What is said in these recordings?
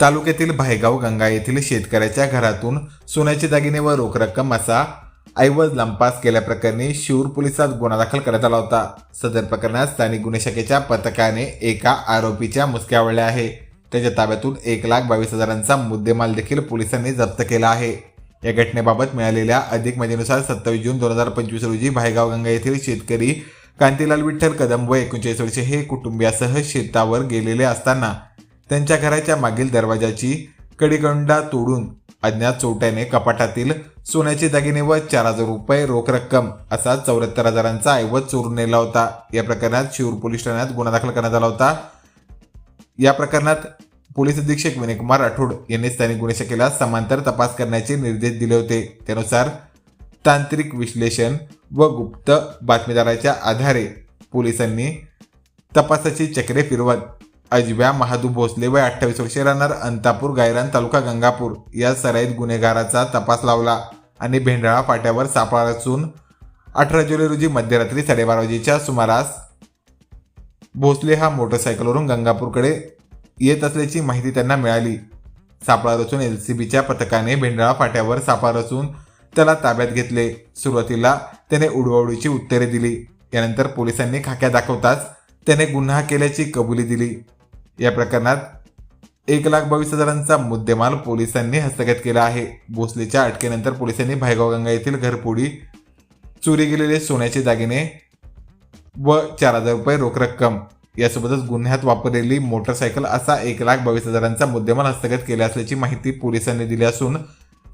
तालुक्यातील भायगाव गंगा येथील शेतकऱ्याच्या घरातून सोन्याचे दागिने व रोख रक्कम असा ऐवज लंपास केल्याप्रकरणी शिऊर पोलिसात गुन्हा दाखल करण्यात आला होता. सदर प्रकरणात स्थानिक गुन्हे शाखेच्या पथकाने एका आरोपीच्या मुसक्या आवळल्या आहे. त्याच्या ताब्यातून एक लाख बावीस हजारांचा मुद्देमाल देखील पोलिसांनी जप्त केला आहे. या घटनेबाबत मिळालेल्या अधिक माहितीनुसार सत्तावीस जून दोन हजार पंचवीस रोजी भायगाव गंगा येथील शेतकरी कांतीलाल विठ्ठल कदम व एकोणचाळीस वर्षे हे कुटुंबियासह शेतावर गेलेले असताना त्यांच्या घराच्या मागील दरवाजाची कडीगंडा तोडून अज्ञात चोट्याने कपाटातील सोन्याचे दागिने व चार हजार रुपये रोख रक्कम असा चौऱ्याहत्तर हजारांचा ऐवज चोरून नेला होता. या प्रकरणात शिरूर पोलीस ठाण्यात गुन्हा दाखल करण्यात आला होता. या प्रकरणात पोलीस अधीक्षक विनयकुमार राठोड यांनी स्थानिक गुन्हे शाखेला समांतर तपास करण्याचे निर्देश दिले होते. त्यानुसार तांत्रिक विश्लेषण व गुप्त बातमीदाराच्या आधारे पोलिसांनी तपासाची चक्रे फिरवत अजव्या महादू भोसले व अठ्ठावीस वर्षे राहणार अंतापूर गायरान तालुका गंगापूर. या सराईत गुन्हेगाराचा तपास लावला आणि भेंडाळा फाट्यावर सापळा रचून अठरा जुलै रोजी मध्यरात्री साडेबारा वाजेच्या सुमारास भोसले हा मोटरसायकलवरून गंगापूरकडे येत असल्याची माहिती त्यांना मिळाली. सापळा रचून एल सी बीच्या पथकाने भेंडाळा फाट्यावर सापळा रचून त्याला ताब्यात घेतले. सुरुवातीला त्याने उडवाउडीची उत्तरे दिली. यानंतर पोलिसांनी खाक्या दाखवताच त्याने गुन्हा केल्याची कबुली दिली. या प्रकरणात एक लाख बावीस हजारांचा मुद्देमाल पोलिसांनी हस्तगत केला आहे. भोसलेच्या अटकेनंतर पोलिसांनी भायगाव गंगा येथील घरपोडी चोरी गेलेले सोन्याचे दागिने व चार हजार रुपये रोख रक्कम यासोबतच गुन्ह्यात वापरलेली मोटरसायकल असा एक लाख बावीस हजारांचा मुद्देमाल हस्तगत केला असल्याची माहिती पोलिसांनी दिली असून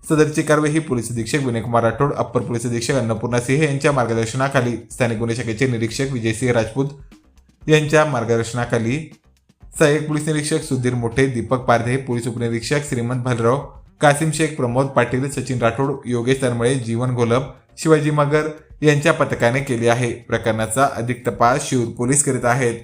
सदरची कारवाई ही पोलीस अधीक्षक विनयकुमार राठोड अप्पर पोलीस अधीक्षक अन्नपूर्णा सिंह यांच्या मार्गदर्शनाखाली स्थानिक गुन्हे शाखेचे निरीक्षक विजयसिंह राजपूत यांच्या मार्गदर्शनाखाली सहाय्यक पोलीस निरीक्षक सुधीर मोठे दीपक पारधे पोलीस उपनिरीक्षक श्रीमंत भालराव कासिम शेख प्रमोद पाटील सचिन राठोड योगेश तरमळे जीवन घोलप शिवाजी मगर यांच्या पथकाने केली आहे. प्रकरणाचा अधिक तपास शिव पोलीस करीत आहेत.